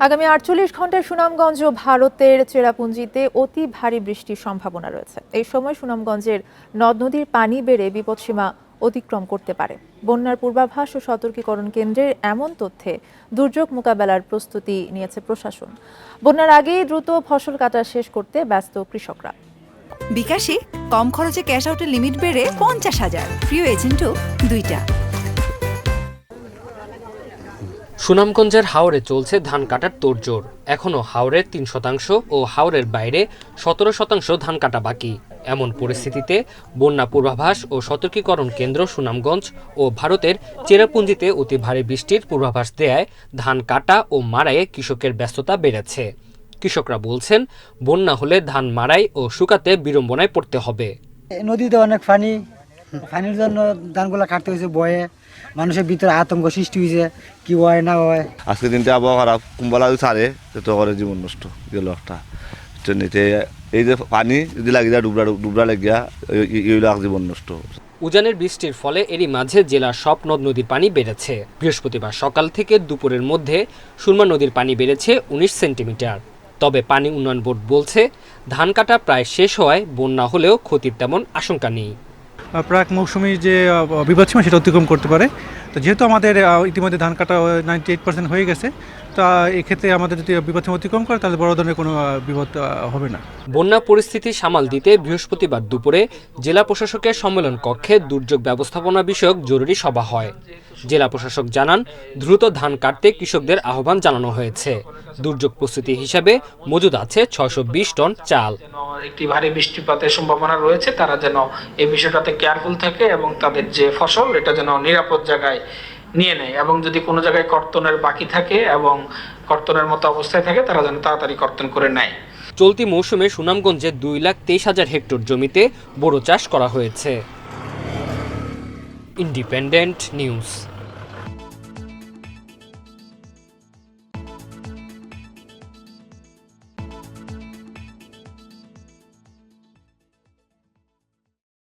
আগামী আটচল্লিশ ঘন্টায় সুনামগঞ্জ ও ভারতের চেরাপুঞ্জিতে অতি ভারী বৃষ্টির সম্ভাবনা রয়েছে। এই সময় সুনামগঞ্জের নদ নদীর পানি বেড়ে বিপদসীমা অতিক্রম করতে পারে। বন্যার পূর্বাভাস ও সতর্কীকরণ কেন্দ্রের এমন তথ্যে দুর্যোগ মোকাবেলার প্রস্তুতি নিয়েছে প্রশাসন। বন্যার আগেই দ্রুত ফসল কাটা শেষ করতে ব্যস্ত কৃষকরা। বিকাশে কম খরচে ক্যাশ আউটের লিমিট বেড়ে পঞ্চাশ হাজার। প্রিয় এজেন্টও দুইটা। সুনামগঞ্জের হাওরে চলছে ধান কাটার তোড়জোড়। এখনও হাওরের তিন শতাংশ ও হাওরের বাইরে সতেরো শতাংশ ধান কাটা বাকি। এমন পরিস্থিতিতে বন্যা পূর্বাভাস ও সতর্কীকরণ কেন্দ্র সুনামগঞ্জ ও ভারতের চেরাপুঞ্জিতে অতি ভারী বৃষ্টির পূর্বাভাস দেয়ায় ধান কাটা ও মারাইয়ে কৃষকের ব্যস্ততা বেড়েছে। কৃষকরা বলছেন, বন্যা হলে ধান মারাই ও শুকাতে বিড়ম্বনায় পড়তে হবে। নদীতে অনেক পানি পানির জন্য ধানগুলো কাটতে হয়েছে বয়ে। মানুষের ভিতরে আতঙ্ক সৃষ্টি হয়েছে কি হয় না হয়। আজকে দিনটা আবহাওয়া খারাপ কুম্বালা ছাড়ে তো করে জীবন নষ্ট গেল একটা। নিতে এই যে পানি যদি লাগি যায় ডুবরা ডুবরা লাগিয়া এইগুলো জীবন নষ্ট। উজানের বৃষ্টির ফলে এরই মাঝে জেলার সব নদ নদীর পানি বেড়েছে। বৃহস্পতিবার সকাল থেকে দুপুরের মধ্যে সুরমা নদীর পানি বেড়েছে উনিশ সেন্টিমিটার। তবে পানি উন্নয়ন বোর্ড বলছে ধান কাটা প্রায় শেষ হওয়ায় বন্যা হলেও ক্ষতির তেমন আশঙ্কা নেই। প্রাক মৌসুমি যে বিপদ সীমা সেটা অতিক্রম করতে পারে। তো যেহেতু আমাদের ইতিমধ্যে ধান কাটা নাইনটি এইট পার্সেন্ট হয়ে গেছে, তা এক্ষেত্রে আমাদের যদি বিপদ সীমা অতিক্রম করে, তাহলে বড় ধরনের কোনো বিপদ হবে না। বন্যা পরিস্থিতি সামাল দিতে বৃহস্পতিবার দুপুরে জেলা প্রশাসকের সম্মেলন কক্ষে দুর্যোগ ব্যবস্থাপনা বিষয়ক জরুরি সভা হয়। জেলা প্রশাসক জানান, দ্রুত ধান কাটতে কৃষকদের আহ্বান জানানো হয়েছে। দুর্যোগ প্রস্তুতি হিসাবে মজুদ আছে ছয়শো টন চাল। একটি ভারী বৃষ্টিপাতের সম্ভাবনা রয়েছে, তারা যেন এই বিষয়টাতে কেয়ারফুল থাকে এবং তাদের যে ফসল, এটা যেন নিরাপদ জায়গায় নিয়ে নেয় এবং যদি কোনো জায়গায় কর্তনের বাকি থাকে এবং কর্তনের মতো অবস্থায় থাকে, তারা যেন তাড়াতাড়ি কর্তন করে নেয়। চলতি মৌসুমে সুনামগঞ্জে দুই লাখ তেইশ হাজার হেক্টর জমিতে বোরো চাষ করা হয়েছে। Independent news.